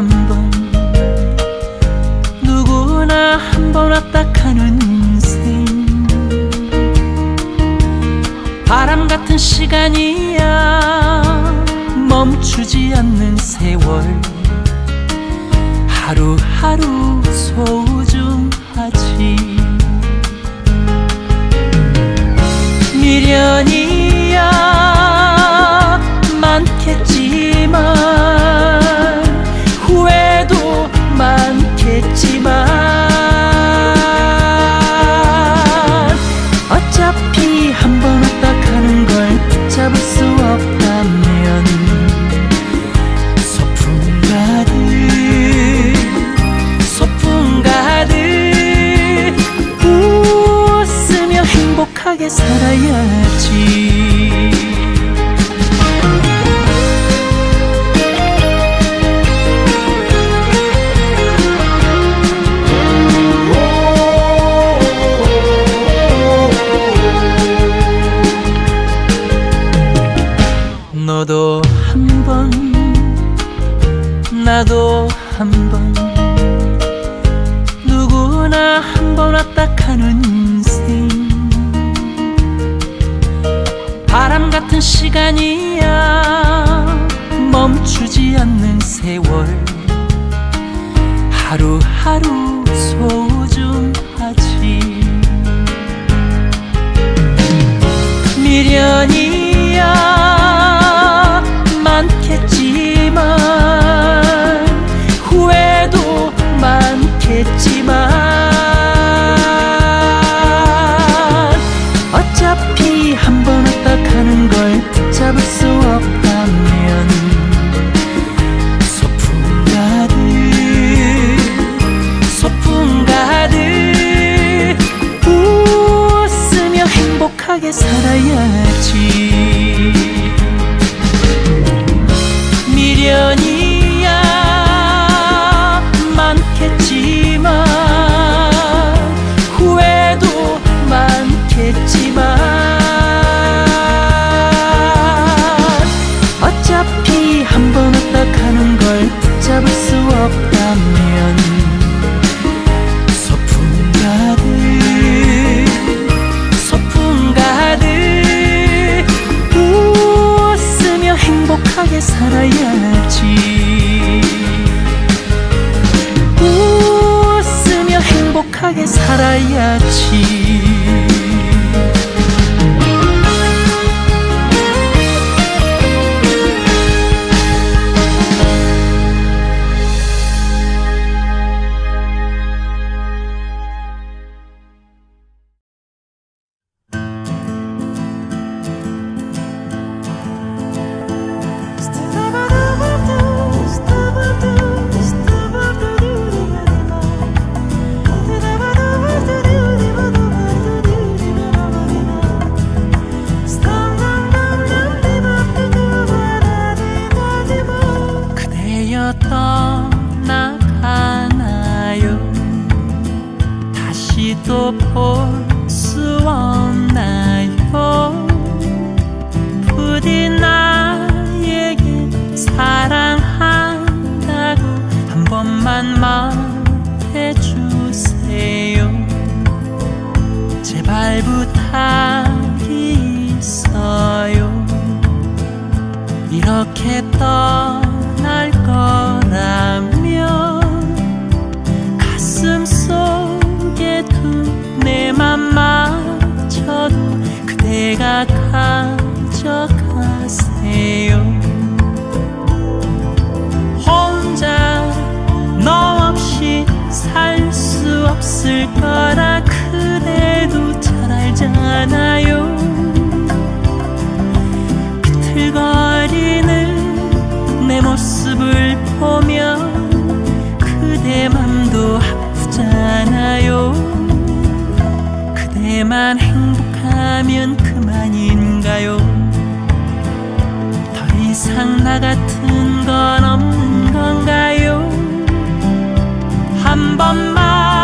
คำบอ 않겠지만 어차피 한 번 어떡하는 걸 잡을 수 없다면 서풍 가득 서풍 가득 웃으며 행복하게 살아야지. 웃으며 행복하게 살아야지. 길 가리는 내 모습을 보면 그대 맘도 아프잖아요. 그대만 행복하면 그만인가요? 더 이상 나 같은 건 없는 건가요? 한 번만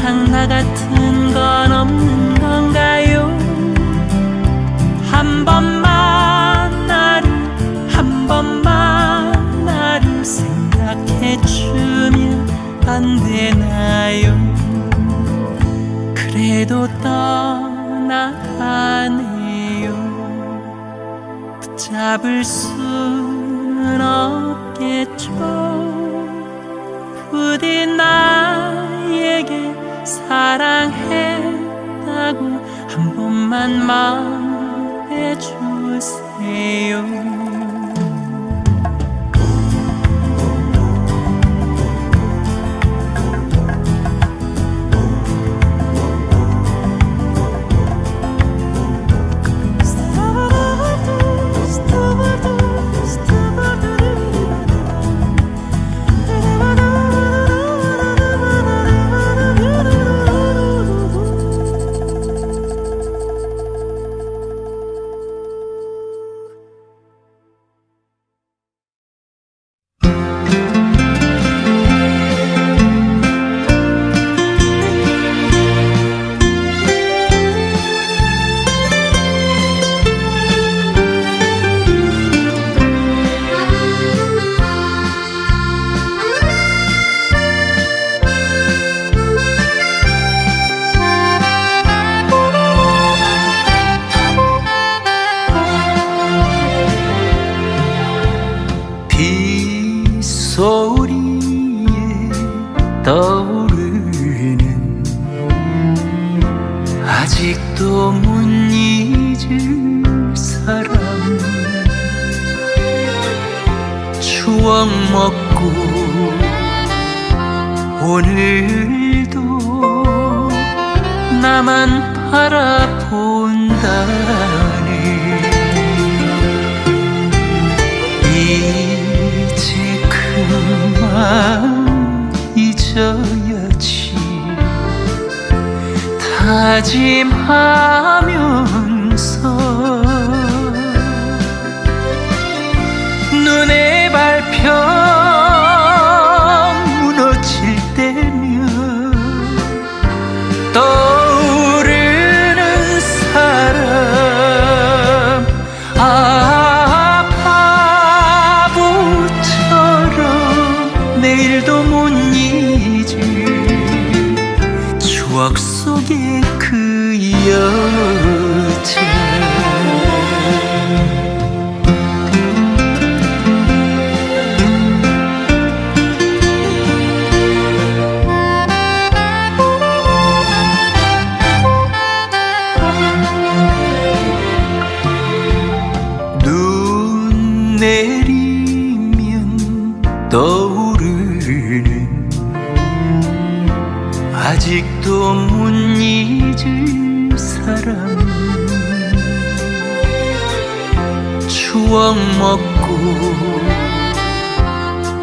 더 이상 나 같은 건 없는 건가요? 한 번만 나를 한 번만 나를 생각해 주면 안 되나요? 그래도 떠나가네요. 붙잡을 순 없겠죠. 부디 나에게 사랑했다고 한 번만 말해주세요 나만 바라본다네 이제 그만 잊어야지. 다짐하면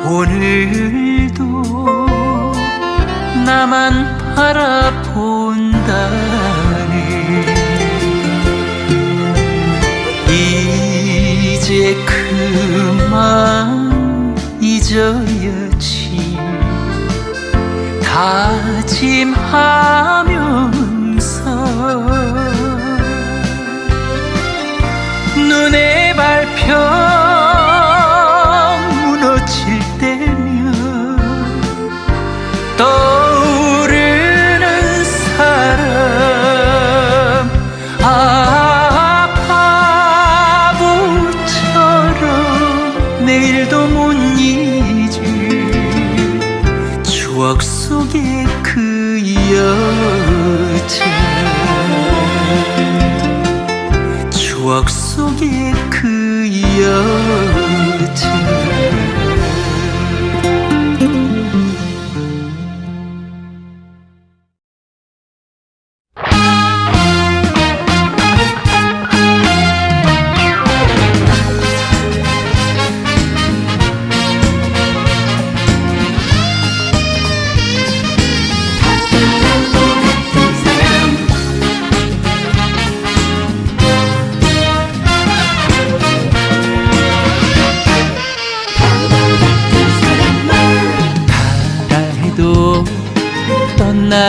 오늘도 나만 바라본다네 이제 그만 잊어야지. 다짐하면서 눈에 밟혀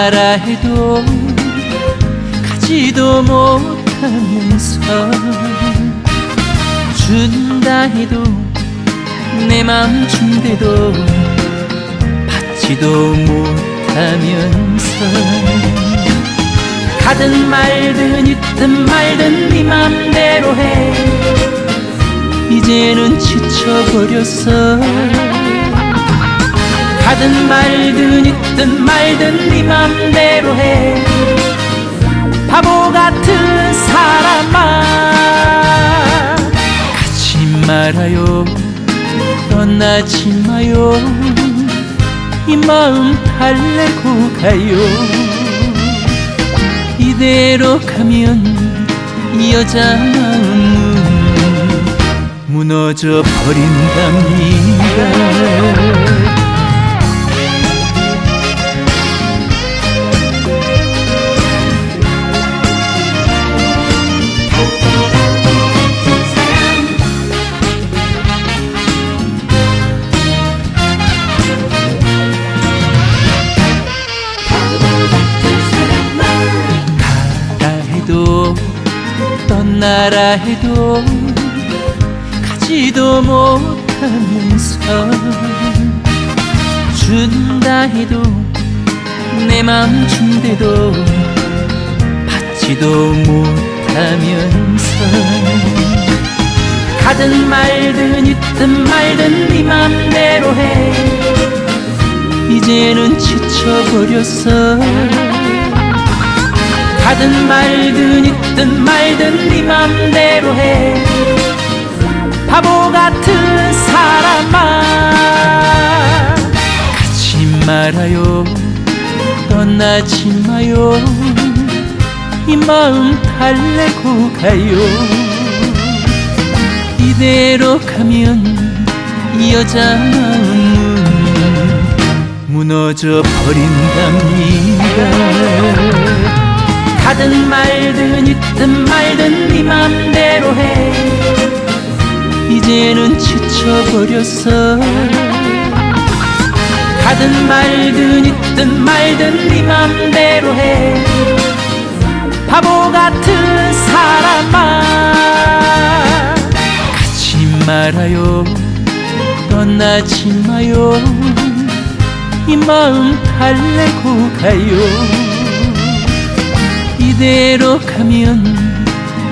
떠나라 해도 가지도 못하면서 준다 해도 내맘 준대도 받지도 못하면서 가든 말든 있든 말든 네 맘대로 해. 이제는 지쳐버렸어 가든 말든 있든 말든 네 맘대로 해. 바보 같은 사람아. 가지 말아요. 떠나지 마요. 이 마음 달래고 가요. 이대로 가면 이 여자 마음은 무너져 버린답니다 나라 해도 가지도 못하면서 준다 해도 내 맘 준대도 받지도 못하면서 가든 말든 있든 말든 네 맘대로 해. 이제는 지쳐버렸어 가든 말든 있든 말든 네 맘대로 해. 바보 같은 사람아 가지 말아요. 떠나지 마요. 이 마음 달래고 가요. 이대로 가면 이 여자 마음은 무너져 버린답니다 가든 말든 있든 말든 네 맘대로 해. 이제는 지쳐버렸어 가든 말든 있든 말든 네 맘대로 해. 바보 같은 사람아. 가지 말아요. 떠나지 마요. 이 마음 달래고 가요 이대로 가면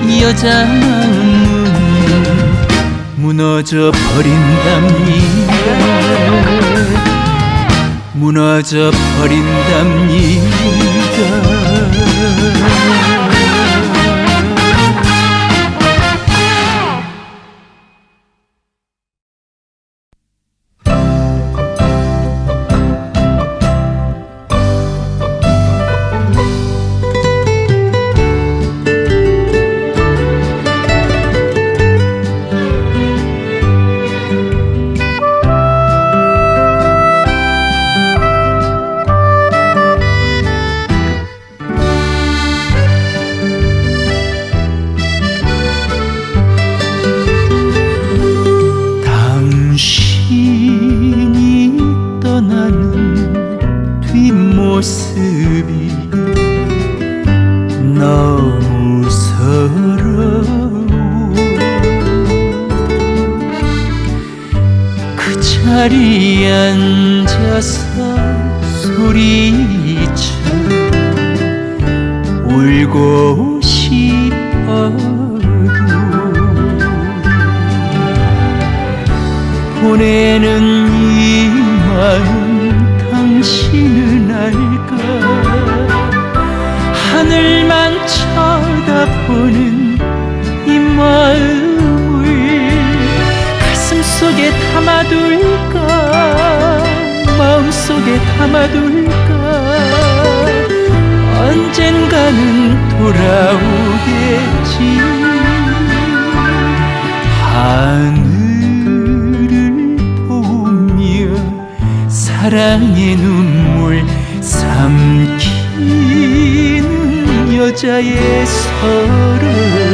이 여자 마음은 무너져 버린답니다. 무너져 버린답니다 자리에 앉아서 소리쳐 울고 싶어도 보내는 이 마음 당신은 알까? 하늘만 쳐다보는 담아둘까? 마음속에 담아둘까? 언젠가는 돌아오겠지. 하늘을 보며 사랑의 눈물 삼키는 여자의 서름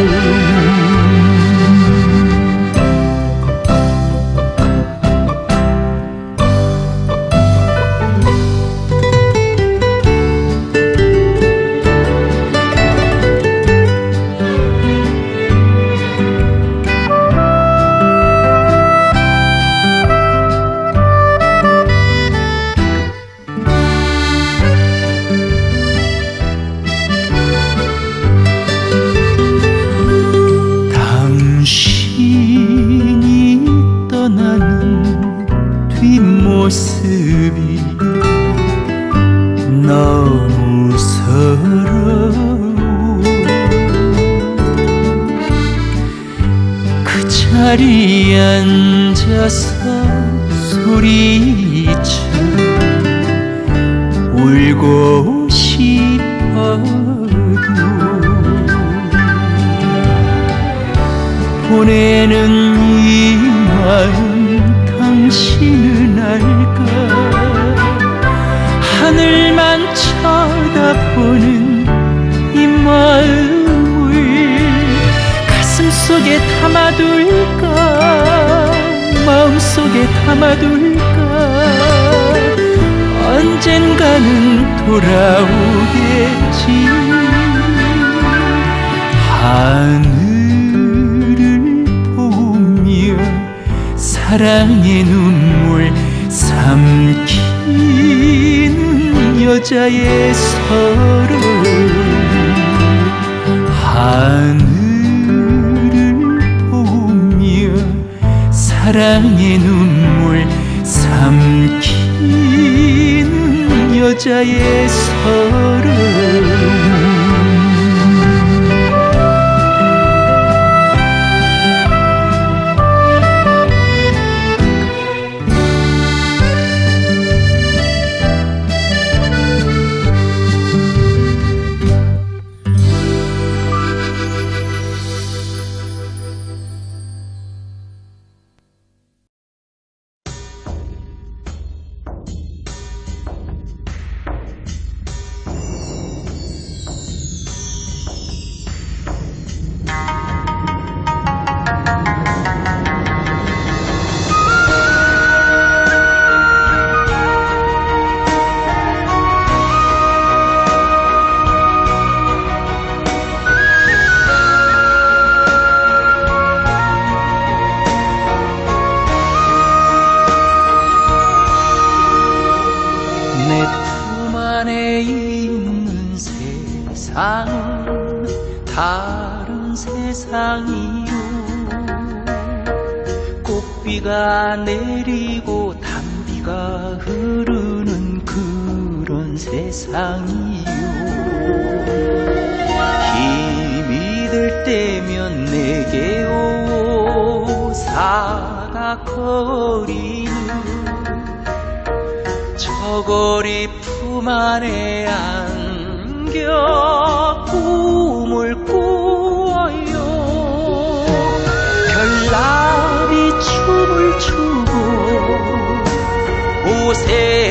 쳐다보는 이 마음을 가슴 속에 담아둘까? 마음 속에 담아둘까? 언젠가는 돌아오겠지. 하늘을 보며 사랑의 눈물 삼키는 여자의 서름 하늘을 보며 사랑의 눈물 삼키는 여자의 서름 세상이요. 힘이 들 때면 내게 오 사각거리는 저고리 품 안에 안겨 꿈을 꾸어요. 별나비 춤을 추고 오색